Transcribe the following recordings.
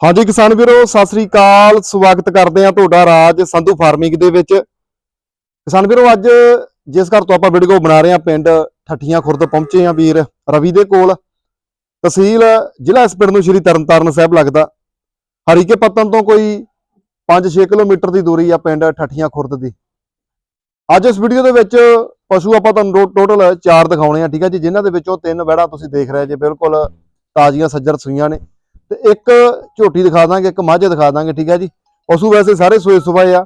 ਹਾਂਜੀ ਕਿਸਾਨ ਵੀਰੋ, ਸਤਿ ਸ੍ਰੀ ਅਕਾਲ। ਸਵਾਗਤ ਕਰਦੇ ਹਾਂ ਤੁਹਾਡਾ ਰਾਜ ਸੰਧੂ ਫਾਰਮਿੰਗ ਦੇ ਵਿੱਚ। ਕਿਸਾਨ ਵੀਰੋ, ਅੱਜ ਜਿਸ ਘਰ ਤੋਂ ਆਪਾਂ ਵੀਡੀਓ ਬਣਾ ਰਹੇ ਹਾਂ, ਪਿੰਡ ਠੱਠੀਆਂ ਖੁਰਦ ਪਹੁੰਚੇ ਹਾਂ ਵੀਰ ਰਵੀ ਦੇ ਕੋਲ। ਤਹਿਸੀਲ ਜ਼ਿਲ੍ਹਾ ਇਸ ਪਿੰਡ ਨੂੰ ਸ਼੍ਰੀ ਤਰਨਤਾਰਨ ਸਾਹਿਬ ਲੱਗਦਾ। ਹਰੀਕੇ ਪੱਤਨ ਤੋਂ ਕੋਈ 5-6 ਕਿਲੋਮੀਟਰ ਦੀ ਦੂਰੀ ਆ ਪਿੰਡ ਠੱਠੀਆਂ ਖੁਰਦ ਦੀ। ਅੱਜ ਇਸ ਵੀਡੀਓ ਦੇ ਵਿੱਚ ਪਸ਼ੂ ਆਪਾਂ ਤੁਹਾਨੂੰ ਟੋਟਲ ਚਾਰ ਦਿਖਾਉਣੇ ਆ, ਠੀਕ ਹੈ ਜੀ? ਜਿਨ੍ਹਾਂ ਦੇ ਵਿੱਚੋਂ ਤਿੰਨ ਵੜਾ ਤੁਸੀਂ ਦੇਖ ਰਹੇ ਜੇ, ਬਿਲਕੁਲ ਤਾਜ਼ੀਆਂ, ਸੱਜਰ ਸੂਈਆਂ ਨੇ। ਤੇ ਇੱਕ ਝੋਟੀ ਦਿਖਾ ਦਾਂਗੇ, ਇੱਕ ਮੱਝ ਦਿਖਾ ਦਾਂਗੇ, ਠੀਕ ਹੈ ਜੀ? ਪਸ਼ੂ ਵੈਸੇ ਸਾਰੇ ਸੂਏ ਸੁਬਾਏ ਆ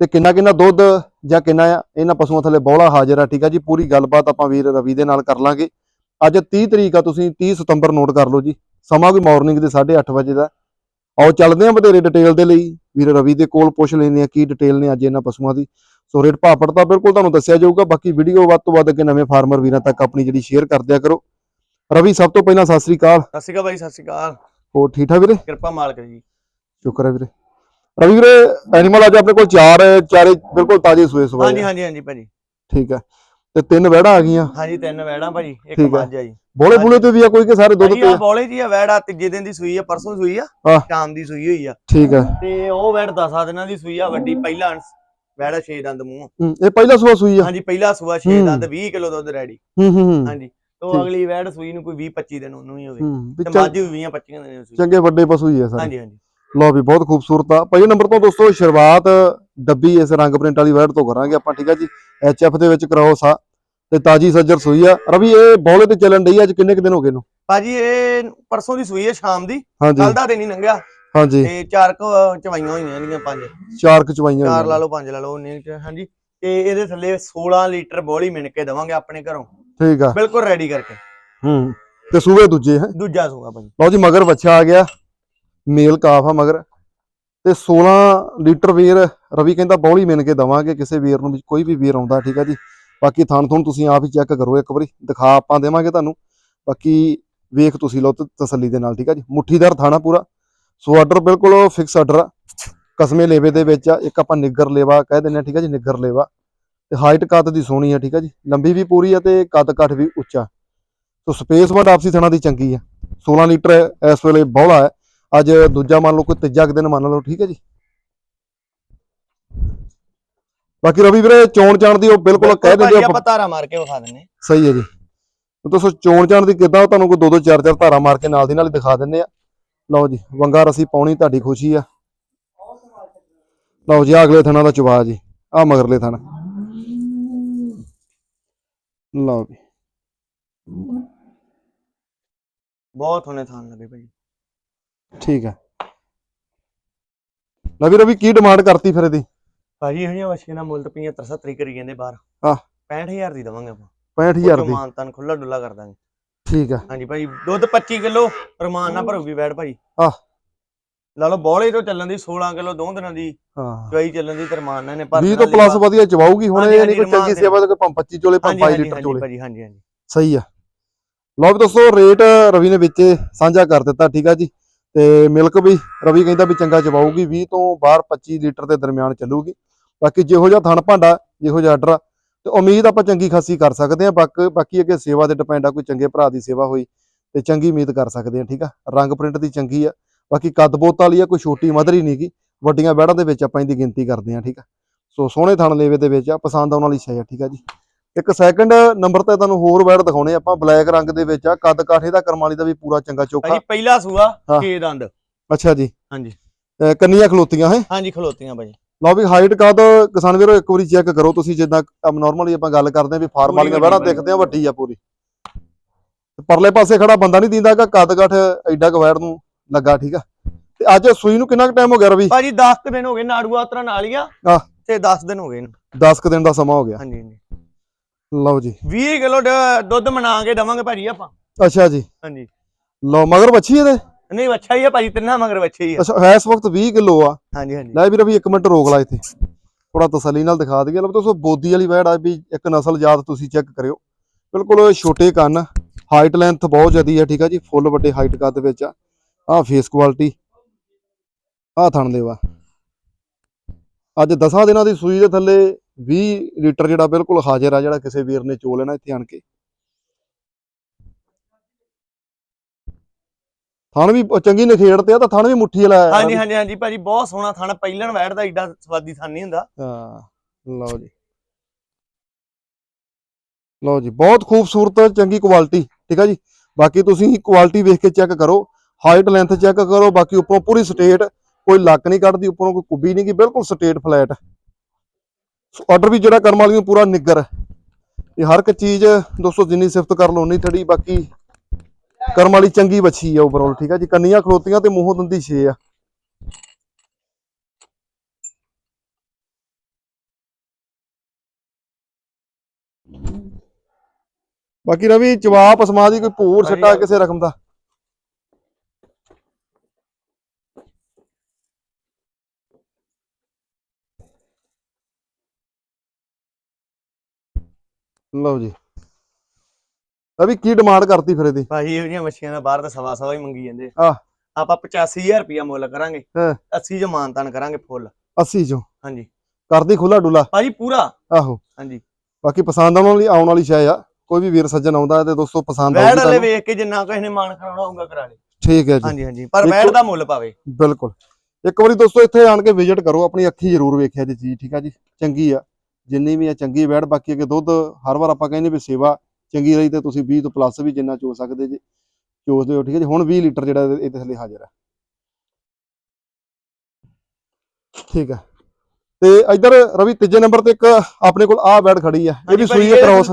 ਤੇ ਕਿੰਨਾ ਕਿੰਨਾ ਦੁੱਧ ਜਾਂ ਕਿੰਨਾ ਆ, ਇਹਨਾਂ ਪਸ਼ੂਆਂ ਥੱਲੇ ਬੋਲਾ ਹਾਜ਼ਰ ਆ, ਠੀਕ ਆ ਜੀ? ਪੂਰੀ ਗੱਲਬਾਤ ਆਪਾਂ ਵੀਰ ਰਵੀ ਦੇ ਨਾਲ ਕਰ ਲਾਂਗੇ। ਅੱਜ 30 ਤਰੀਕ ਆ, ਤੁਸੀਂ 30 ਸਤੰਬਰ ਨੋਟ ਕਰ ਲਓ ਜੀ। ਸਮਾਂ ਕੋਈ ਮਾਰਨਿੰਗ ਦੇ 8:30 ਵਜੇ ਦਾ। ਆਓ ਚੱਲਦੇ ਆਂ ਵਧੇਰੇ ਡਿਟੇਲ ਦੇ ਲਈ। ਵੀਰ ਰਵੀ ਦੇ ਕੋਲ ਪੁੱਛ ਲੈਂਦੇ ਆ ਕੀ ਡਿਟੇਲ ਨੇ ਅੱਜ ਇਹਨਾਂ ਪਸ਼ੂਆਂ ਦੀ। ਸੋ ਰੇਟ ਭਾਅ ਤਾਂ ਬਿਲਕੁਲ ਤੁਹਾਨੂੰ ਦੱਸਿਆ ਜਾਊਗਾ। ਬਾਕੀ ਵੀਡੀਓ ਵੱਧ ਤੋਂ ਵੱਧ ਅੱਗੇ ਨਵੇਂ ਫਾਰਮਰ ਵੀਰਾਂ ਤੱਕ ਆਪਣੀ ਜਿਹੜੀ ਸ਼ੇਅਰ ਕਰਦਿਆ ਕਰੋ। ਰਵੀ, ਸਭ ਤੋਂ ਪਹਿਲਾਂ ਸਤਿ ਸ੍ਰੀ ਅਕਾਲ। ਸਤਿ ਸ਼੍ਰੀ ਅਕਾਲ ਬਾਈ, ਸਤਿ ਸ਼੍ਰੀ ਅਕਾਲ। ਹੋਰ ਠੀਕ ਠਾਕ ਵੀਰੇ? ਕਿਰਪਾ ਮਾਲਕ ਜੀ ਸ਼ੁਕਰ ਹੈ ਵੀਰੇ। ਰਵੀ ਵੀਰੇ ਐਨੀਮਲ ਅੱਜ ਆਪਣੇ ਕੋਲ ਚਾਰ ਚਾਰੇ ਬਿਲਕੁਲ ਤਾਜ਼ੇ ਸੂਏ ਸਵਾਏ ਹਾਂਜੀ ਆ। ਹਾਂਜੀ ਹਾਂਜੀ ਭਾਜੀ। ਠੀਕ ਹੈ। ਤੇ ਤਿੰਨ ਵਹਿੜਾਂ ਆ ਗਈਆਂ। ਹਾਂਜੀ ਤਿੰਨ ਵੈੜਾਂ ਭਾਜੀ ਇੱਕ ਆ। ਮੱਝ ਆ ਜੀ। ਬੋਲੇ ਬੁਲੇ ਤੇ ਵੀ ਆ ਕੋਈ ਕਿ ਸਾਰੇ ਦੁੱਧ ਤੇ ਆ? ਆ? ਬੋਲੇ ਜੀ ਆ ਵੈੜਾ ਤੀਜੇ ਦਿਨ ਦੀ ਸੂਈ ਆ ਪਰਸੋਂ ਸੂਈ ਆ। ਸ਼ਾਮ ਦੀ ਸੂਈ ਹੋਈ ਆ। ਠੀਕ ਹੈ। ਤੇ ਉਹ ਵੈੜ 10 ਦਿਨਾਂ ਦੀ ਸੂਈ ਆ ਵੱਡੀ ਪਹਿਲਾ ਵੈੜਾ 6 ਦੰਦ ਮੂੰਹ ਇਹ ਪਹਿਲਾ ਸੂਆ ਸੂਈ ਆ? ਹਾਂਜੀ ਪਹਿਲਾ ਸੂਆ 6 ਹੂੰ। ਦੰਦ 20 ਕਿਲੋ ਦੁੱਧ ਰੈਡੀ। ਹੂੰ ਹੂੰ ਹੂੰ, ਹਾਂਜੀ। ਤੋਂ ਠੀਕ। ਅਗਲੀ ਵੈੜ ਸੂਈ ਨੂੰ ਕੋਈ 20 25 ਦਿਨ ਉਹਨੂੰ ਹੀ ਹੋਵੇ। ਹੂੰ ਤੇ ਮੱਝ ਵੀ 20 25 ਦਿਨ ਸੂਈ। ਚੰਗੇ ਵੱਡੇ ਪਸ਼ੂ ਹੀ ਆ ਸਾਰੇ। ਹਾਂਜੀ ਹਾਂਜੀ। ਲਓ ਵੀ ਬਹੁਤ ਖੂਬਸੂਰਤ ਆ। ਪਹਿਲੇ ਨੰਬਰ ਤੋਂ ਦੋਸਤੋ ਸ਼ੁਰੂਆਤ ਡੱਬੀ ਇਸ ਰੰਗ ਪ੍ਰਿੰਟ ਵਾਲੀ ਵੈੜ ਤੋਂ ਕਰਾਂਗੇ ਆਪਾਂ ਠੀਕ ਆ ਜੀ? ਐਚਐਫ ਦੇ ਵਿੱਚ ਕਰਾਓ ਸਾ ਤੇ ਤਾਜੀ ਸੱਜਰ ਸੂਈ ਆ। ਰਵੀ ਇਹ ਬੌਲੇ ਤੇ ਚੱਲਣ ਡਈ ਆ, ਅੱਜ ਕਿੰਨੇ ਕੁ ਦਿਨ ਹੋ ਗਏ ਨੂੰ ਭਾਜੀ ਇਹ ਪਰਸੋਂ ਦੀ ਸੂਈ ਆ ਸ਼ਾਮ ਦੀ। ਕੱਲ ਦਾ ਦਿਨ ਹੀ ਲੰਘਿਆ। ਹਾਂਜੀ। ਤੇ ਚਾਰ ਕੁ ਚਵਾਈਆਂ ਹੋਈਆਂ ਇਹਦੀਆਂ ਪੰਜ। ਚਾਰ ਕਚਵਾਈਆਂ ਚਾਰ ਲਾ ਲਓ ਪੰਜ ਲਾ ਲਓ ਚ ਹਾਂਜੀ। ਤੇ ਇਹਦੇ ਥੱਲੇ 16 ਲੀਟਰ ਬੋਲੀ ਮਿਣ ਕੇ ਦਵਾਂਗੇ ਆਪਣੇ ਘਰੋਂ। ਠੀਕ ਆ। ਬਿਲਕੁਲ ਰੈਡੀ ਕਰਕੇ। ਹੂੰ ਤੇ ਸੂਏ ਦੂਜੇ ਹੈ। ਦੂਜਾ ਸੂਗਾ ਭਾਜੀ। ਲਓ ਜੀ ਮਗਰ ਬੱਚਾ ਆ ਗਿਆ। ਮੇਲ ਕਾਫ ਆ ਮਗਰ। ਤੇ 16 ਲੀਟਰ ਵੀਰ ਰਵੀ ਕਹਿੰਦਾ ਬੌਲੀ ਮਿਣ ਕੇ ਦਵਾਂਗੇ ਕਿਸੇ ਵੀਰ ਨੂੰ ਵੀ ਕੋਈ ਵੀ ਵੀਰ ਆਉਂਦਾ ਠੀਕ ਆ ਜੀ। ਬਾਕੀ ਥਣ ਥਣ ਤੁਸੀਂ ਆਪ ਹੀ ਚੈੱਕ ਕਰੋ ਇੱਕ ਵਾਰੀ। ਦਿਖਾ ਆਪਾਂ ਦੇਵਾਂਗੇ ਤੁਹਾਨੂੰ। ਬਾਕੀ ਵੇਖ ਤੁਸੀਂ ਲਓ ਤੇ ਤਸੱਲੀ ਦੇ ਨਾਲ ਠੀਕ ਆ ਜੀ। ਮੁੱਠੀਦਾਰ ਥਾਣਾ ਪੂਰਾ। ਸੋ ਆਰਡਰ ਬਿਲਕੁਲ ਫਿਕਸ ਆਰਡਰ ਆ। ਕਸਮੇ ਲੇਵੇ ਦੇ ਵਿੱਚ ਆ। ਇੱਕ ਆਪਾਂ ਨਿੱਗਰ ਲੇਵਾ ਕਹਿ ਆ ਠੀਕ ਆ ਜੀ ਨਿੱਗਰ ਲੇਵਾ। ਤੇ ਹਾਈਟ ਕੱਦ ਦੀ ਸੋਹਣੀ ਆ ਠੀਕ ਆ ਜੀ। ਲੰਬੀ ਵੀ ਪੂਰੀ ਆ ਤੇ ਕੱਦ ਕੱਠ ਵੀ ਉੱਚਾ। ਸੋ ਸਪੇਸ ਵੰਡ ਆਪਸੀ ਥਣਾ ਦੀ ਚੰਗੀ ਆ। 16 ਲੀਟਰ ਇਸ ਵੇਲੇ ਬੌਲਾ ਹੈ। ਅੱਜ ਦੂਜਾ ਮੰਨ ਲਓ ਕੋਈ ਤੀਜਾ ਦਿਨ ਮੰਨ ਲਓ ਠੀਕ ਹੈ ਜੀ। ਬਾਕੀ ਰਵੀ ਵੀਰੇ ਚੋਣ ਚਾਣ ਦੀ ਉਹ ਬਿਲਕੁਲ ਕਹਿ ਦਿੰਦੇ ਆਪਾਂ। ਧਾਰਾ ਮਾਰ ਕੇ ਵਿਖਾ ਦਿੰਨੇ ਸਹੀ ਹੈ ਜੀ। ਤੇ ਦੋਸਤੋ ਚੋਣ ਚਾਣ ਦੀ ਕਿੱਦਾਂ ਤੁਹਾਨੂੰ ਕੋਈ ਦੋ ਦੋ ਚਾਰ ਚਾਰ ਧਾਰਾ ਮਾਰ ਕੇ ਨਾਲ ਦੀ ਨਾਲ ਹੀ ਦਿਖਾ ਦਿੰਨੇ ਆ। ਲਓ ਜੀ ਵੰਗਾ ਰਸੀ ਪਾਉਣੀ ਤੁਹਾਡੀ ਖੁਸ਼ੀ ਆ। ਲਓ ਜੀ ਅਗਲੇ ਥਣਾ ਦਾ ਚਵਾ ਜੀ। ਆ ਮਗਰਲੇ ਥਣਾ। ਲਓ ਜੀ। ਬਹੁਤ ਹੋਣੇ ਥਾਨ ਲੱਗੇ ਭਾਜੀ ਠੀਕ ਹੈ। ਲਵੀ ਰਵੀ ਕੀ ਡਿਮਾਂਡ ਕਰਤੀ ਫਿਰ ਇਹਦੀ? ਭਾਜੀ ਇਹ ਵਸ਼ੇ ਦਾ ਮੁੱਲ ਤਾਂ 75 70 ਕਰੀ ਜਾਂਦੇ ਬਾਹਰ। ਆਹ। 65000 ਦੀ ਦਵਾਂਗੇ ਆਪਾਂ। 65000 ਦੀ। ਮਾਨਤਨ ਖੁੱਲਾ ਡੁੱਲਾ ਕਰ ਦਾਂਗੇ। ਠੀਕ ਹੈ। ਹਾਂਜੀ ਭਾਜੀ ਦੁੱਧ 25 ਕਿਲੋ। ਰਮਾਨ ਨਾਲ ਭਰੂਗੀ ਵੈੜ ਭਾਜੀ ਆਹ। ਲਾ ਲਓ ਬੋਲੇ ਤੋਂ ਚੱਲਣ ਦੀ 16 ਕਿਲੋ ਦੋ ਦਿਨਾਂ ਦੀ ਹਾਂ। ਚਵਾਈ ਚੱਲਣ ਦੀ ਤੇ ਰਮਾਨ ਨਾਲ ਨੇ ਪਰ 20 ਤੋਂ ਪਲੱਸ ਵਧੀਆ ਚਵਾਊਗੀ ਹੁਣ ਇਹ ਨਹੀਂ ਕੋਈ ਚੰਗੀ ਸੇਵਾ ਤੇ ਪੰਪ 25 ਚੋਲੇ ਪੰਪ 22 ਲੀਟਰ ਚੋਲੇ। ਹਾਂਜੀ ਹਾਂਜੀ। ਸਹੀ ਆ। ਲਓ ਵੀ ਦੋਸਤੋ ਰੇਟ ਰਵੀ ਨੇ ਵਿੱਚ ਸਾਂਝਾ ਕਰ ਦਿੱਤਾ ਠੀਕ ਆ ਜੀ। ਤੇ ਮਿਲਕ ਵੀ ਰਵੀ ਕਹਿੰਦਾ ਵੀ ਚੰਗਾ ਚਵਾਊਗੀ 20 ਤੋਂ ਬਾਹਰ 25 ਲੀਟਰ ਦੇ ਦਰਮਿਆਨ ਚੱਲੂਗੀ। ਬਾਕੀ ਜਿਹੋ ਜਿਹਾ ਥਣ ਭਾਂਡਾ ਜਿਹੋ ਜਿਹਾ ਆਰਡਰ ਤੇ ਉਮੀਦ ਆਪਾਂ ਚੰਗੀ ਖਾਸੀ ਕਰ ਸਕਦੇ ਆ ਬਾਕੀ ਬਾਕੀ ਅੱਗੇ ਸੇਵਾ ਤੇ ਡਿਪੈਂਡ ਆ ਕੋਈ ਚੰਗੇ ਭਰਾ ਦੀ ਸੇਵਾ ਹੋਈ ਤੇ ਚੰਗੀ ਉਮੀਦ ਕਰ ਸਕਦੇ ਆ ਠੀਕ ਆ। ਰੰਗ ਪ੍ਰਿੰਟ ਦੀ ਚੰਗੀ ਆ ਬਾਕੀ ਕੱਦ ਬੋਤ ਵਾਲੀ ਆ ਕੋਈ ਛੋਟੀ ਮਦਰ ਹੀ ਨਹੀਂਗੀ ਵੱਡੀਆਂ ਬੈੜਾਂ ਦੇ ਵਿੱਚ ਆਪਾਂ ਇਹਦੀ ਗਿਣਤੀ ਕਰਦੇ ਆ ਠੀਕ ਆ। ਸੋ ਸੋਹਣੇ ਥਣ ਲੇਵੇ ਦੇ ਵਿੱਚ ਆ ਪਸੰਦ ਆਉਣ ਵਾਲੀ ਸ਼ੈ ਆ ਠੀਕ ਆ ਜੀ। ਇੱਕ ਸੈਕੰਡ ਨੰਬਰ ਤੇ ਤੁਹਾਨੂੰ ਹੋਰ ਬੈੜ ਦਿਖਾਉਣੇ ਆਪਾਂ ਬਲੈਕ ਰੰਗ ਦੇ ਵਿੱਚ ਆ ਕੱਦ ਕਾਠੇ ਦਾ ਕਰਮਾਲੀ ਦਾ ਵੀ ਪੂਰਾ ਚੰਗਾ ਚੋਖਾ। ਭਾਜੀ ਪਹਿਲਾ ਸੂਆ। 6 ਦੰਦ। ਅੱਛਾ ਜੀ। ਹਾਂਜੀ। ਕੰਨੀਆਂ ਖਲੋਤੀਆਂ ਹੈ? ਹਾਂਜੀ ਖਲੋਤੀਆਂ ਭਾਜੀ। ਲਓ ਵੀ ਹਾਈਟ ਕੱਦ ਕਿਸਾਨ ਵੀਰੋ ਇੱਕ ਵਾਰੀ ਚੈੱਕ ਕਰੋ ਤੁਸੀਂ ਜਿੱਦਾਂ ਨਾਰਮਲੀ ਆਪਾਂ ਗੱਲ ਕਰਦੇ ਆ ਵੀ ਫਾਰਮ ਵਾਲੀਆਂ ਬੈੜਾਂ। ਦਿਖਦੇ ਆ ਵੱਡੀ ਆ ਪੂਰੀ। ਪਰਲੇ ਪਾਸੇ ਖੜਾ ਬੰਦਾ ਨਹੀਂ ਦਿੰਦਾ ਕਿ ਕੱਦ ਕਾਠ ਐਡਾ ਕੁ ਵੈੜ ਨੂੰ। ਲੱਗਾ ਠੀਕ ਆ? ਤੇ ਅੱਜ ਸੂਈ ਨੂੰ ਕਿੰਨਾ ਕੁ ਟਾਈਮ ਹੋ ਗਿਆ ਰਵੀ? ਭਾਜੀ 10 ਕੁ ਦਿਨ ਹੋ ਗਏ ਨਾੜੂਆ ਉਤਰਨ ਵਾਲੀਆਂ ਆਹ। ਤੇ 10 ਦਿਨ ਹੋ ਗਏ ਇਹਨੂੰ। 10 ਕੁ ਦਿਨ ਦਾ ਸਮਾਂ ਹੋ ਗਿਆ। ਹਾਂਜੀ ਹਾਂਜੀ। ਲਓ ਜੀ। 20 ਕਿਲੋ ਦੁੱਧ ਮਨਾ ਕੇ ਦਵਾਂਗੇ ਭਾਜੀ ਆਪਾਂ। ਅੱਛਾ ਜੀ। ਹਾਂਜੀ। ਲਓ ਮਗਰ ਬੱਚੀ ਇਹਦੇ? ਨਹੀਂ ਅੱਛਾ ਹੀ ਆ ਭਾਜੀ ਤਿੰਨਾਂ ਮਗਰ ਬੱਚੇ ਹੀ ਆ। ਅੱਛਾ ਹੈ ਇਸ ਵਕਤ 20 ਕਿਲੋ ਆ। ਹਾਂਜੀ ਹਾਂਜੀ। ਲੈ ਵੀ ਰਵੀ ਇੱਕ ਮਿੰਟ ਰੋਕ ਲਾ ਇੱਥੇ। ਥੋੜਾ ਤਸੱਲੀ ਨਾਲ ਦਿਖਾ ਦਈਏ। ਲਓ ਦੋਸਤੋ ਬੋਦੀ ਵਾਲੀ ਵੈੜ ਆ ਵੀ ਇੱਕ ਨਸਲ ਜਾਤ ਤੁਸੀਂ ਚੈੱਕ ਕਰਿਓ। ਬਿਲਕੁਲ ਛੋਟੇ ਕੰਨ ਹਾਈਟ ਲੈਂਥ ਬਹੁਤ ਜ਼ਿਆਦੀ ਹੈ ਠੀਕ ਆ ਜੀ। ਫੁੱਲ ਵੱਡੇ ਹਾਈਟ ਕੱਦ ਵਿੱਚ ਆ। ਆਹ ਫੇਸ ਕੁਆਲਿਟੀ ਆਹ ਥਣ ਦੇਵਾ ਅੱਜ 10 ਦਿਨਾਂ ਦੀ ਸੂਈ ਦੇ ਥੱਲੇ 20 ਲੀਟਰ ਜਿਹੜਾ ਬਿਲਕੁਲ ਹਾਜ਼ਰ ਆ ਜਿਹੜਾ ਕਿਸੇ ਵੀਰ ਨੇ ਚੋ ਲੈਣਾ ਇੱਥੇ ਆਣ ਕੇ। ਥਣ ਵੀ ਚੰਗੀ ਨਖੇੜ ਤੇ ਆ ਤਾਂ ਥਣ ਵੀ ਮੁੱਠੀ ਵਾਲਾ ਹੈ। ਹਾਂਜੀ ਹਾਂਜੀ ਹਾਂਜੀ ਭਾਜੀ ਬਹੁਤ ਸੋਹਣਾ ਥਣ ਪਹਿਲਣ ਵੈੜ ਦਾ ਏਡਾ ਸਵਾਦੀ ਥਣ ਨਹੀਂ ਹੁੰਦਾ। ਹਾਂ ਲਓ ਜੀ। ਲਓ ਜੀ ਬਹੁਤ ਖੂਬਸੂਰਤ ਚੰਗੀ ਕੁਆਲਿਟੀ ਠੀਕ ਆ ਜੀ? ਬਾਕੀ ਤੁਸੀਂ ਕੁਆਲਿਟੀ ਵੇਖ ਕੇ ਚੈੱਕ ਕਰੋ। ਹਾਈਟ ਲੈਂਥ ਚੈੱਕ ਕਰੋ ਬਾਕੀ ਉੱਪਰੋਂ ਪੂਰੀ ਸਟੇਟ ਕੋਈ ਲੱਕ ਨਹੀਂ ਕੱਢਦੀ ਉੱਪਰੋਂ ਕੋਈ ਕੁੱਬੀ ਨਹੀਂ ਗੀ ਬਿਲਕੁਲ ਸਟੇਟ ਫਲੈਟ ਆਰਡਰ ਵੀ ਜਿਹੜਾ ਕਰਮ ਵਾਲੀ ਨੂੰ ਪੂਰਾ ਨਿੱਗਰ। ਇਹ ਹਰ ਇੱਕ ਚੀਜ਼ ਦੋਸਤੋ ਜਿੰਨੀ ਸਿਫਤ ਕਰ ਲਓ ਉਨੀ ਥੜੀ ਬਾਕੀ ਕਰਮ ਵਾਲੀ ਚੰਗੀ ਬੱਚੀ ਆ ਓਵਰਆਲ ਠੀਕ ਆ ਜੀ? ਕੰਨੀਆਂ ਖਲੋਤੀਆਂ ਤੇ ਮੂੰਹੋਂ ਦੰਦੀ ਛੇ ਆ। ਬਾਕੀ ਰਵੀ ਜਵਾਬ ਅਸਮਾ ਦੀ ਕੋਈ ਭੂਰ ਛੱਟਾ ਕਿਸੇ ਰਕਮ ਦਾ? ਲਓ ਜੀ। ਅਭੀ ਕੀ ਡਿਮਾਂਡ ਕਰਤੀ ਫਿਰ ਇਹਦੀ? ਭਾਜੀ ਇਹੋ ਜਿਹੀਆਂ ਮੱਛੀਆਂ ਦਾ ਬਾਹਰ ਦਾ ਸਵਾ ਸਵਾ ਹੀ ਮੰਗੀ ਜਾਂਦੇ। ਆਹ। ਆਪਾਂ 85000 ਰੁਪਇਆ ਮੁੱਲ ਕਰਾਂਗੇ। ਹਾਂ। 80 ਚ ਮਾਨਤਾਨ ਕਰਾਂਗੇ ਫੁੱਲ। 80 ਚੋਂ? ਹਾਂਜੀ। ਕਰਦੀ ਖੁੱਲਾ ਡੁੱਲਾ? ਭਾਜੀ ਪੂਰਾ। ਆਹੋ। ਹਾਂਜੀ। ਬਾਕੀ ਪਸੰਦ ਆਉਣ ਵਾਲੀ ਆਉਣ ਵਾਲੀ ਸ਼ੈ ਆ। ਕੋਈ ਵੀ ਵੀਰ ਸੱਜਣ ਆਉਂਦਾ ਹੈ ਤੇ ਦੋਸਤੋ ਪਸੰਦ ਵੈੜ ਆਊਗੀ ਵਾਲੇ ਵੇਖ ਕੇ ਜਿੰਨਾ ਕਿਸੇ ਨੇ ਮਾਨ ਕਰਾਉਣਾ ਹੋਊਗਾ ਕਰਾ ਲੇ ਠੀਕ ਹੈ ਜੀ। ਹਾਂਜੀ ਹਾਂਜੀ। ਪਰ ਵੈੜ ਦਾ ਮੁੱਲ ਪਾਵੇ। ਬਿਲਕੁਲ। ਇੱਕ ਵਾਰੀ ਦੋਸਤੋ ਇੱਥੇ ਆਣ ਕੇ ਵਿਜ਼ਿਟ ਕਰੋ। ਆਪਣੀ ਅੱਖੀ ਜ਼ਰੂਰ ਵੇਖਿਆ ਜੀ ਚੀਜ਼ ਠੀਕ ਆ ਜੀ? ਚੰਗੀ ਆ। ਜਿੰਨੀ ਵੀ ਆ ਚੰਗੀ ਵੈੜ ਬਾਕੀ ਅੱਗੇ ਦੁੱਧ ਹਰ ਵਾਰ ਆਪਾਂ ਕਹਿੰਦੇ ਵੀ ਸੇਵਾ ਚੰਗੀ ਰਹੀ ਤੇ ਤੁਸੀਂ 20 ਤੋਂ ਪਲੱਸ ਵੀ ਜਿੰਨਾ ਚੋ ਸਕਦੇ ਜੀ ਚੋਸਦੇ ਹੋ ਠੀਕ ਹੈ ਜੀ? ਹੁਣ 20 ਲੀਟਰ ਜਿਹੜਾ ਇਹਦੇ ਥੱਲੇ ਹਾਜ਼ਰ ਹੈ। ਠੀਕ ਹੈ। ਤੇ ਇਧਰ ਰਵੀ ਤੀਜੇ ਨੰਬਰ ਤੇ ਇੱਕ ਆਪਣੇ ਕੋਲ ਆਹ ਵੈੜ ਖੜੀ ਆ ਇਹ ਵੀ ਸੂਈ ਹੈ ਕ੍ਰੋਸ?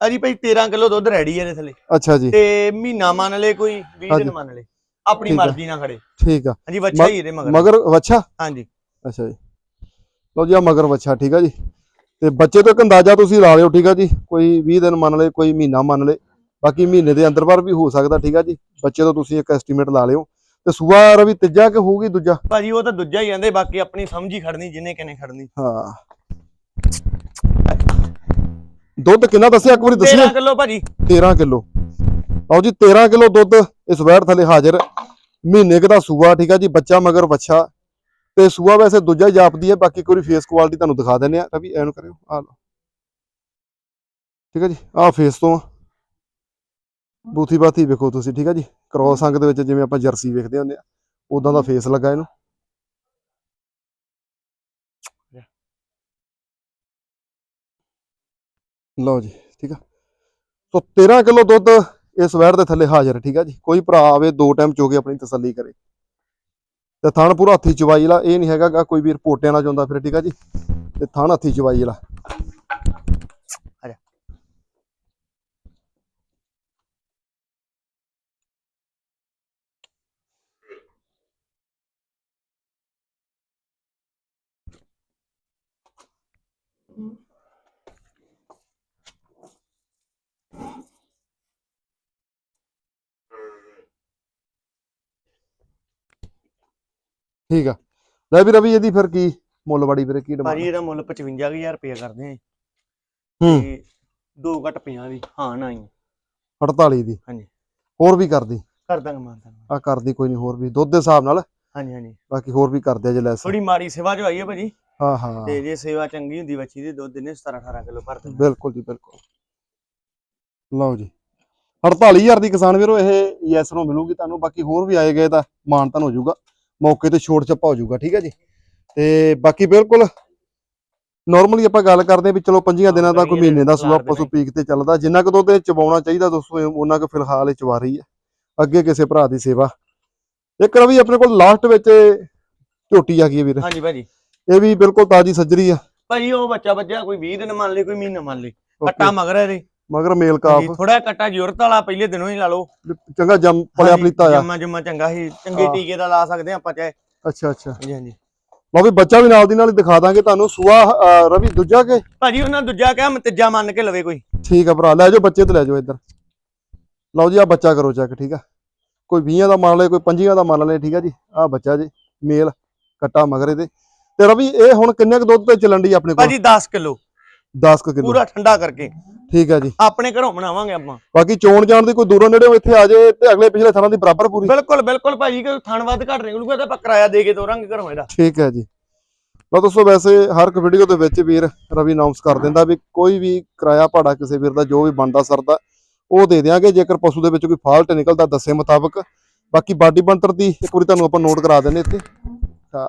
ਅਜੀ ਭਾਈ 13 ਕਿਲੋ ਦੁੱਧ ਰੈਡੀ ਹੈ ਇਹਦੇ ਥੱਲੇ। ਅੱਛਾ ਜੀ। ਤੇ ਮਹੀਨਾ ਮੰਨ ਲੇ ਕੋਈ 20 ਹਾਂਜੀ। ਦਿਨ ਮੰਨ ਲੇ ਆਪਣੀ ਆ। ਮਰਜ਼ੀ ਨਾਲ ਖੜੇ। ਠੀਕ ਆ। ਹਾਂਜੀ ਬੱਚਾ ਹੀ ਇਹਦੇ ਮਗਰ। ਮਗਰ ਵੱਛਾ? ਹਾਂਜੀ। ਅੱਛਾ ਜੀ। ਲਓ ਜੀ ਆ ਮਗਰ ਵੱਛਾ ਠੀਕ ਆ ਜੀ। ਤੇ ਬੱਚੇ ਤੋਂ ਇੱਕ ਅੰਦਾਜ਼ਾ ਤੁਸੀਂ ਲਾ ਲਿਓ ਠੀਕ ਆ ਜੀ? ਕੋਈ 20 ਦਿਨ ਮੰਨ ਲਏ ਕੋਈ ਮਹੀਨਾ ਮੰਨ ਲਏ। ਬਾਕੀ ਮਹੀਨੇ ਦੇ ਅੰਦਰ ਬਾਹਰ ਵੀ ਹੋ ਸਕਦਾ ਠੀਕ ਆ ਜੀ? ਬੱਚੇ ਤੋਂ ਤੁਸੀਂ ਇੱਕ ਐਸਟੀਮੇਟ ਲਾ ਲਿਓ। ਤੇ ਸੂਆ ਰਵੀ ਤੀਜਾ ਕਿ ਹੋਊਗੀ ਦੂਜਾ? ਭਾਜੀ ਉਹ ਤਾਂ ਦੂਜਾ ਹੀ ਜਾਂਦੇ ਬਾਕੀ ਆਪਣੀ ਸਮਝ ਹੀ ਖੜਨੀ ਜਿੰਨੇ ਕਿਨੇ ਖੜਨੀ। ਹਾਂ। ਦੁੱਧ ਕਿੰਨਾ ਦੱਸਿਆ? ਇੱਕ ਵਾਰੀ ਦੱਸਿਓ 13 ਕਿਲੋ ਭਾਜੀ। 13 ਕਿਲੋ। ਲਓ ਜੀ 13 ਕਿਲੋ ਦੁੱਧ ਇਸ ਵੈੜ ਥੱਲੇ ਹਾਜ਼ਰ। ਮਹੀਨੇ ਕੁ ਦਾ ਸੂਆ ਠੀਕ ਆ ਜੀ? ਬੱਚਾ ਮਗਰ ਬੱਚਾ ਤੇ ਸੂਆ ਵੈਸੇ ਦੂਜਾ ਹੀ ਜਾਪਦੀ ਹੈ ਬਾਕੀ ਕੋਈ ਫੇਸ ਕੁਆਲਿਟੀ ਤੁਹਾਨੂੰ ਦਿਖਾ ਦਿੰਨੇ ਆ ਰਵੀ ਐਨੂੰ ਕਰਿਓ ਆ ਲਓ। ਠੀਕ ਆ ਜੀ ਆਹ ਫੇਸ ਤੋਂ ਆ। ਬੂਥੀ ਬਾਥੀ ਵੇਖੋ ਤੁਸੀਂ ਠੀਕ ਆ ਜੀ? ਕ੍ਰੋਸ ਅੰਗ ਦੇ ਵਿੱਚ ਜਿਵੇਂ ਆਪਾਂ ਜਰਸੀ ਵੇਖਦੇ ਹੁੰਦੇ ਆ ਉਦਾਂ ਦਾ ਫੇਸ ਲੱਗਾ ਇਹਨੂੰ। ਲਓ ਜੀ ਠੀਕ ਆ। ਸੋ 13 ਕਿਲੋ ਦੁੱਧ ਇਸ ਵੈੜ ਦੇ ਥੱਲੇ ਹਾਜ਼ਰ ਹੈ, ਠੀਕ ਆ ਜੀ? ਕੋਈ ਭਰਾ ਆਵੇ ਦੋ ਟਾਈਮ ਚੋ ਕੇ ਆਪਣੀ ਤਸੱਲੀ ਕਰੇ। ਤੇ ਥਣ ਪੂਰਾ ਹੱਥੀ ਚਵਾਈ ਵਾਲਾ ਇਹ ਨਹੀਂ ਹੈਗਾ ਗਾ ਕੋਈ ਵੀਰ ਪੋਟਿਆਂ ਨਾਲ ਚਾਹੁੰਦਾ ਫਿਰ, ਠੀਕ ਆ ਜੀ? ਤੇ ਥਣ ਹੱਥੀ ਚਵਾਈ ਵਾਲਾ ਠੀਕ ਆ। ਲੈ ਵੀ ਰਵੀ ਇਹਦੀ ਫਿਰ ਕੀ ਮੁੱਲ ਬੜੀ ਵੀਰੇ ਕੀ ਭਾਜੀ ਡਿਮਾਂਡ ਇਹਦਾ ਮੁੱਲ 55000 ਰੁਪਇਆ ਕਰਦੇ ਆ ਹੂੰ। ਤੇ ਦੋ ਘੱਟ 50 ਦੀ ਹਾਂ ਨਾ ਹੀ 48 ਦੀ। ਹਾਂਜੀ। ਹੋਰ ਵੀ ਕਰਦੀ। ਕਰ ਦਾਂਗੇ ਮਾਨਤਾਨ ਆ ਕਰਦੀ ਕੋਈ ਨਹੀਂ ਹੋਰ ਵੀ। ਦੁੱਧ ਦੇ ਹਿਸਾਬ ਨਾਲ। ਹਾਂਜੀ ਹਾਂਜੀ। ਬਾਕੀ ਹੋਰ ਵੀ ਕਰਦੇ ਆ ਜੇ ਲੈਸ। ਥੋੜੀ ਮਾੜੀ ਸੇਵਾ ਜੋ ਆਈ ਹੈ ਭਾਜੀ। ਹਾਂ ਹਾਂ। ਤੇ ਜੇ ਸੇਵਾ ਚੰਗੀ ਹੁੰਦੀ ਬੱਚੀ ਦੀ ਦੁੱਧ ਦਿਨੇ 17 18 ਕਿਲੋ ਭਰ ਦਿੰਦੇ ਬਿਲਕੁਲ ਜੀ ਬਿਲਕੁਲ। ਲਓ ਜੀ। 48000 ਦੀ ਕਿਸਾਨ ਵੀਰੋ ਇਹ ਯੈਸ ਨੂੰ ਮਿਲੂਗੀ ਤੁਹਾਨੂੰ। ਬਾਕੀ ਹੋਰ ਵੀ ਆਏ ਗਏ ਤਾਂ ਮਾਨਤਨ ਹੋ ਜਾਊਗਾ। ਮੌਕੇ ਤੇ ਛੋਟ ਛੱਪਾ ਹੋ ਜਾਊਗਾ ਠੀਕ ਹੈ ਜੀ? ਤੇ ਬਾਕੀ ਬਿਲਕੁਲ ਨਾਰਮਲੀ ਆਪਾਂ ਗੱਲ ਕਰਦੇ ਹਾਂ ਵੀ ਚਲੋ 5 ਦਿਨਾਂ ਦਾ ਕੋਈ ਮਹੀਨੇ ਦਾ ਸੂਆ ਪਸ਼ੂ ਪੀਕ ਤੇ ਚੱਲਦਾ ਜਿੰਨਾ ਕੁ ਦੁੱਧ ਇਹ ਚਵਾਉਣਾ ਚਾਹੀਦਾ ਦੋਸਤੋ ਉਹਨਾਂ ਕੁ ਫਿਲਹਾਲ ਇਹ ਚਵਾ ਰਹੀ ਹੈ। ਅੱਗੇ ਕਿਸੇ ਭਰਾ ਦੀ ਸੇਵਾ। ਇੱਕ ਰਵੀ ਆਪਣੇ ਕੋਲ ਲਾਸਟ ਵਿੱਚ ਝੋਟੀ ਆ ਗਈ ਹੈ ਵੀਰ। ਹਾਂਜੀ ਭਾਜੀ। ਇਹ ਵੀ ਬਿਲਕੁਲ ਤਾਜੀ ਸੱਜਰੀ ਆ। ਭਾਜੀ ਉਹ ਬੱਚਾ ਬੱਚਾ ਕੋਈ 20 ਦਿਨ ਮੰਨ ਲੇ ਕੋਈ ਮਹੀਨਾ ਮੰਨ ਲੇ Okay, ਕੱਟਾ ਮਗਰ ਇਹਦੇ। ਮਗਰ ਮੇਲ ਕਾਫ। ਥੋੜਾ ਕੱਟਾ ਜ਼ਰੂਰਤ ਵਾਲਾ ਪਹਿਲੇ ਦਿਨੋਂ ਹੀ ਲਾ ਲਓ। ਚੰਗਾ ਜੰਮ ਪਲਿਆ ਪਲੀਤਾ ਆ ਜੰਮਾ ਜੰਮਾ ਚੰਗਾ ਸੀ ਚੰਗੇ ਹਾਂ। ਟੀਕੇ ਦਾ ਲਾ ਸਕਦੇ ਆਪਾਂ ਚਾਹੇ। ਅੱਛਾ ਅੱਛਾ। ਹਾਂਜੀ ਹਾਂਜੀ। ਲਓ ਵੀ ਬੱਚਾ ਵੀ ਨਾਲ ਦੀ ਨਾਲ ਹੀ ਦਿਖਾ ਦਾਂਗੇ ਤੁਹਾਨੂੰ। ਸੂਆ ਰਵੀ ਦੂਜਾ ਕੇ? ਭਾਜੀ ਉਹਨਾਂ ਦੂਜਾ ਕਿਹਾ ਮੈਂ ਤੀਜਾ ਮੰਨ ਕੇ ਲਵੇ ਕੋਈ। ਠੀਕ ਆ ਭਰਾ ਲੈ ਜਾਓ ਬੱਚੇ ਤੇ ਲੈ ਜਾਓ ਇੱਧਰ। ਲਓ ਜੀ ਆ ਬੱਚਾ ਕਰੋ ਚੈੱਕ ਠੀਕ ਆ? ਕੋਈ 20 ਦਾ ਮੰਨ ਲਏ ਕੋਈ 25 ਦਾ ਮੰਨ ਲਏ ਠੀਕ ਆ ਜੀ? ਆ ਬੱਚਾ ਜੀ ਮੇਲ ਕੱਟਾ ਮਗਰ ਇਹਦੇ। ਤੇ ਰਵੀ ਇਹ ਹੁਣ ਕਿੰਨੇ ਕੁ ਦੁੱਧ ਤੇ ਚੱਲਣ ਦੀ ਆਪਣੇ ਕੋਲ? ਭਾਜੀ 10 ਕਿਲੋ। 10 ਕੁ ਕਿਲੋ। ਪੂਰਾ ਠੰਡਾ ਕਰਕੇ। ਠੀਕ ਆ ਜੀ। ਆਪਣੇ ਘਰੋਂ ਬਣਾਵਾਂਗੇ ਆਪਾਂ। ਬਾਕੀ ਚੋਣ ਜਾਣ ਦੀ ਕੋਈ ਦੂਰੋਂ ਨੇੜੇ ਇੱਥੇ ਆ ਜਾਏ ਤੇ ਅਗਲੇ ਪਿਛਲੇ ਥਾਂ ਦੀ ਬਰਾਬਰ ਪੂਰੀ। ਬਿਲਕੁਲ ਬਿਲਕੁਲ ਭਾਜੀ ਕਿ ਥਣ ਵੱਧ ਘੱਟ ਨਿਕਲੂਗਾ ਤਾਂ ਆਪਾਂ ਕਿਰਾਇਆ ਦੇ ਕੇ ਤੋਰਾਂਗੇ ਘਰੋਂ ਇਹਦਾ। ਠੀਕ ਹੈ ਜੀ। ਲਓ ਦੋਸਤੋ ਵੈਸੇ ਹਰ ਇੱਕ ਵੀਡੀਓ ਦੇ ਵਿੱਚ ਵੀਰ ਰਵੀ ਅਨਾਉਂਸ ਕਰ ਦਿੰਦਾ ਵੀ ਕੋਈ ਵੀ ਕਿਰਾਇਆ ਭਾੜਾ ਕਿਸੇ ਵੀਰ ਦਾ ਜੋ ਵੀ ਬਣਦਾ ਸਰਦਾ ਉਹ ਦੇ ਦਿਆਂਗੇ। ਜੇਕਰ ਪਸ਼ੂ ਦੇ ਵਿੱਚ ਕੋਈ ਫਾਲਟ ਨਿਕਲਦਾ ਦੱਸੇ ਮੁਤਾਬਕ। ਬਾਕੀ ਬਾਡੀ ਬੰਤਰ ਦੀ ਇੱਕ ਵਾਰੀ ਤੁਹਾਨੂੰ ਆਪਾਂ ਨੋਟ ਕਰਾ ਦਿੰਦੇ ਇੱਥੇ। ਹਾਂ।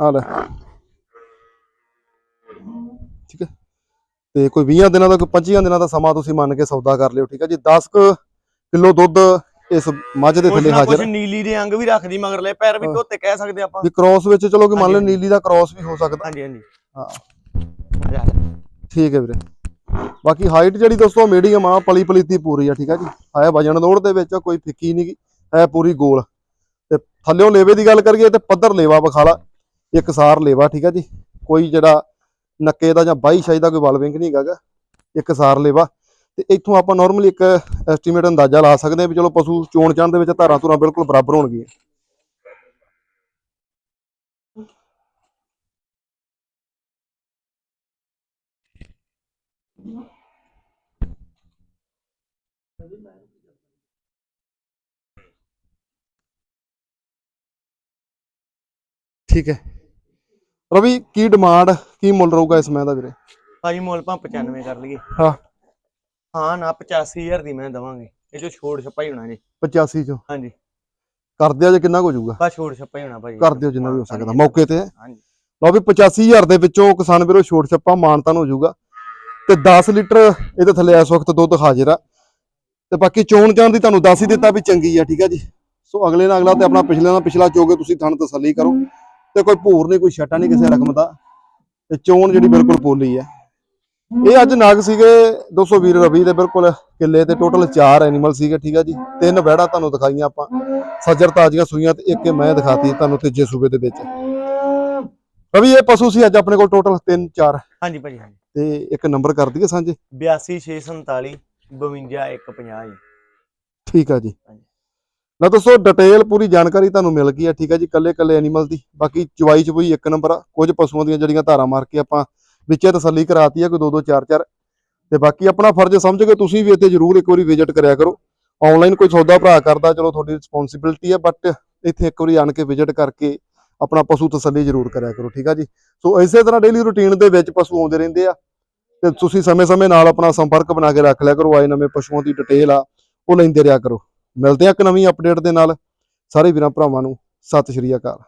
ਆ ਲੈ। ਠੀਕ ਹੈ? ਤੇ ਕੋਈ 20 ਦਿਨਾਂ ਦਾ ਕੋਈ 25 ਦਿਨਾਂ ਦਾ ਸਮਾਂ ਤੁਸੀਂ ਮੰਨ ਕੇ ਸੌਦਾ ਕਰ ਲਿਓ ਠੀਕ ਹੈ ਜੀ? 10 ਕਿਲੋ ਦੁੱਧ ਇਸ ਮੱਝ ਦੇ ਥੱਲੇ ਹਾਜ਼ਰ ਹੈ। ਨੀਲੀ ਦੇ ਅੰਗ ਵੀ ਰੱਖਦੀ ਮਗਰਲੇ ਪੈਰ ਵੀ ਹਾਂ। ਧੋਤੇ ਕਹਿ ਸਕਦੇ ਆਪਾਂ। ਵੀ ਕ੍ਰਾਸ ਵਿੱਚ ਚਲੋ ਕਿ ਮੰਨ ਲਓ। ਨੀਲੀ ਦਾ ਕ੍ਰਾਸ ਵੀ ਹੋ ਸਕਦਾ। ਹਾਂਜੀ ਹਾਂਜੀ। ਹਾਂ। ਠੀਕ ਹੈ ਵੀਰੇ। ਬਾਕੀ ਹਾਈਟ ਜਿਹੜੀ ਦੋਸਤੋ ਮੀਡੀਅਮ ਆ ਪਲੀ ਪਲੀਤੀ ਪੂਰੀ ਆ ਠੀਕ ਆ ਜੀ? ਹੈ ਵਜਨ ਦੌੜ ਦੇ ਵਿੱਚ ਕੋਈ ਫਿੱਕੀ ਨਹੀਂ ਹੈ ਪੂਰੀ ਗੋਲ। ਤੇ ਥੱਲਿਓਂ ਲੇਵੇ ਦੀ ਗੱਲ ਕਰੀਏ ਤੇ ਪੱਧਰ ਲੇਵਾ ਵਿਖਾਲਾ ਇੱਕ ਸਾਰ ਲੇਵਾ ਠੀਕ ਆ ਜੀ? ਕੋਈ ਜਿਹੜਾ ਨੱਕੇ ਦਾ ਜਾਂ ਬਾਈ ਸ਼ਾਈ ਦਾ ਕੋਈ ਵਲ ਨਹੀਂ ਹੈਗਾ ਇੱਕ ਸਾਰ ਲੇਵਾ ਤੇ ਇੱਥੋਂ ਆਪਾਂ ਨਾਰਮਲੀ ਇੱਕ ਐਸਟੀਮੇਟ ਅੰਦਾਜ਼ਾ ਲਾ ਸਕਦੇ ਹਾਂ ਵੀ ਚਲੋ ਪਸ਼ੂ ਚੋਣ ਚਾਣ ਦੇ ਵਿੱਚ ਧਾਰਾਂ ਧੁਰਾਂ ਬਿਲਕੁਲ ਬਰਾਬਰ ਹੋਣਗੀਆਂ। ਠੀਕ ਹੈ। ਰਵੀ ਕੀ ਡਿਮਾਂਡ ਕੀ ਮੁੱਲ ਰਹੂਗਾ ਇਸ ਮੈਂ ਦਾ ਵੀਰੇ? ਭਾਜੀ ਮੁੱਲ ਭਾਂ 95 ਕਰ ਲਈਏ। ਹਾਂ। ਹਾਂ ਨਾ 85000 ਦੀ ਮੈਂ ਦਵਾਂਗੇ। ਇਹ ਜੋ ਛੋੜ ਛੱਪਾ ਹੀ ਹੋਣਾ ਜੀ। 85 ਚੋਂ? ਹਾਂਜੀ। ਕਰ ਦਿਆ ਜੇ ਕਿੰਨਾ ਕੁ ਹੋ ਜਾਊਗਾ। ਬਸ ਛੋੜ ਛੱਪਾ ਹੀ ਹੋਣਾ ਭਾਜੀ। ਕਰ ਦਿਓ ਜਿੰਨਾ ਵੀ ਹੋ ਸਕਦਾ ਮੌਕੇ ਤੇ। ਹਾਂਜੀ। ਲਓ ਵੀ 85000 ਦੇ ਵਿੱਚੋਂ ਕਿਸਾਨ ਵੀਰੋ ਛੋਟ ਛੱਪਾ ਮਾਨਤਨ ਹੋ ਜਾਊਗਾ। ਤੇ 10 ਲੀਟਰ ਇਹਦੇ ਥੱਲੇ ਇਸ ਵਕਤ ਦੁੱਧ ਹਾਜ਼ਰ ਆ। ਤੇ ਬਾਕੀ ਚੋਣ ਜਾਣ ਦੀ ਤੁਹਾਨੂੰ ਦੱਸ ਹੀ ਦਿੱਤਾ ਵੀ ਚੰਗੀ ਆ ਠੀਕ ਆ ਜੀ। ਸੋ ਅਗਲੇ ਨਾਲ ਅਗਲਾ ਤੇ ਆਪਣਾ ਪਿਛਲੇ ਨਾਲ ਪਿਛਲਾ ਚੋਗੇ ਤੁਸੀਂ ਥਣ ਤਸੱਲੀ ਕਰੋ। ਤੇ ਕੋਈ ਭੂਰ ਨਹੀਂ ਕੋਈ ਛਟਾ ਨਹੀਂ ਕਿਸੇ ਰਕਮ ਦਾ। ਤੇ ਚੋਣ ਜਿਹੜੀ ਬਿਲਕੁਲ ਪੋਲੀ ਆ ਇਹ ਅੱਜ ਨਾਗ ਸੀਗੇ 200 ਵੀਰ ਰਵੀ ਦੇ ਬਿਲਕੁਲ ਕਿੱਲੇ ਤੇ ਟੋਟਲ 4 ਐਨੀਮਲ ਸੀਗੇ ਠੀਕ ਆ ਜੀ। ਤਿੰਨ ਵਹਿੜਾ ਤੁਹਾਨੂੰ ਦਿਖਾਈਆਂ ਆਪਾਂ। ਸੱਜਰ ਤਾਜ਼ੀਆਂ ਸੂਈਆਂ ਤੇ ਇੱਕ ਮੈਂ ਦਿਖਾਤੀ ਤੁਹਾਨੂੰ ਤੀਜੇ ਸੂਬੇ ਦੇ ਵਿੱਚ। ਰਵੀ ਇਹ ਪਸ਼ੂ ਸੀ ਅੱਜ ਆਪਣੇ ਕੋਲ ਟੋਟਲ 3 4 ਹਾਂਜੀ ਭਾਜੀ ਹਾਂਜੀ। ਤੇ ਇੱਕ ਨੰਬਰ ਕਰ ਦਈਏ ਸਾਂਝੇ। 82647 52150 ਜੀ। ਠੀਕ ਆ ਜੀ। ਹਾਂਜੀ। ਨਾ ਦੋਸਤੋ ਡਿਟੇਲ ਪੂਰੀ ਜਾਣਕਾਰੀ ਤੁਹਾਨੂੰ ਮਿਲ ਗਈ ਹੈ ਠੀਕ ਆ ਜੀ, ਕੱਲੇ ਕੱਲੇ ਐਨੀਮਲ ਦੀ। ਬਾਕੀ ਚਵਾਈ ਚਵਈ ਇੱਕ ਨੰਬਰ ਆ, ਕੁਝ ਪਸ਼ੂਆਂ ਦੀਆਂ ਜਿਹੜੀਆਂ ਧਾਰਾਂ ਮਾਰ ਕੇ ਆਪਾਂ ਵਿੱਚੇ ਤਸੱਲੀ ਕਰਾਤੀ ਆ, ਕੋਈ 2 2 4 4 ਤੇ ਬਾਕੀ ਆਪਣਾ ਫਰਜ਼ ਸਮਝ ਕੇ ਤੁਸੀਂ ਵੀ ਇੱਥੇ ਜ਼ਰੂਰ ਇੱਕ ਵਾਰੀ ਵਿਜ਼ਿਟ ਕਰਿਆ ਕਰੋ। ਆਨਲਾਈਨ ਕੋਈ ਸੌਦਾ ਭਰਾ ਕਰਦਾ, ਚਲੋ ਤੁਹਾਡੀ ਰਿਸਪੌਂਸਿਬਿਲਟੀ ਹੈ ਬਟ ਇੱਥੇ ਇੱਕ ਵਾਰੀ ਆਣ ਕੇ ਵਿਜ਼ਿਟ ਕਰਕੇ ਆਪਣਾ ਪਸ਼ੂ ਤਸੱਲੀ ਜ਼ਰੂਰ ਕਰਿਆ ਕਰੋ, ਠੀਕ ਆ ਜੀ। ਸੋ ਇਸੇ ਤਰ੍ਹਾਂ ਡੇਲੀ ਰੁਟੀਨ ਦੇ ਵਿੱਚ ਪਸ਼ੂ ਆਉਂਦੇ ਰਹਿੰਦੇ ਆ। ਤੇ ਤੁਸੀਂ ਸਮੇਂ-ਸਮੇਂ ਨਾਲ ਆਪਣਾ ਸੰਪਰਕ ਬਣਾ ਕੇ ਰੱਖ ਲਿਆ ਕਰੋ, ਆਏ ਨਵੇਂ ਪਸ਼ੂਆਂ ਦੀ ਡਿਟੇਲ ਆ, ਉਹ ਲੈਂਦੇ ਰਿਹਾ ਕਰੋ। ਮਿਲਦੇ ਹਾਂ ਇੱਕ ਨਵੀਂ ਅਪਡੇਟ ਦੇ ਨਾਲ। ਸਾਰੇ ਵੀਰਾਂ ਭਰਾਵਾਂ ਨੂੰ ਸਤਿ ਸ਼੍ਰੀ ਅਕਾਲ।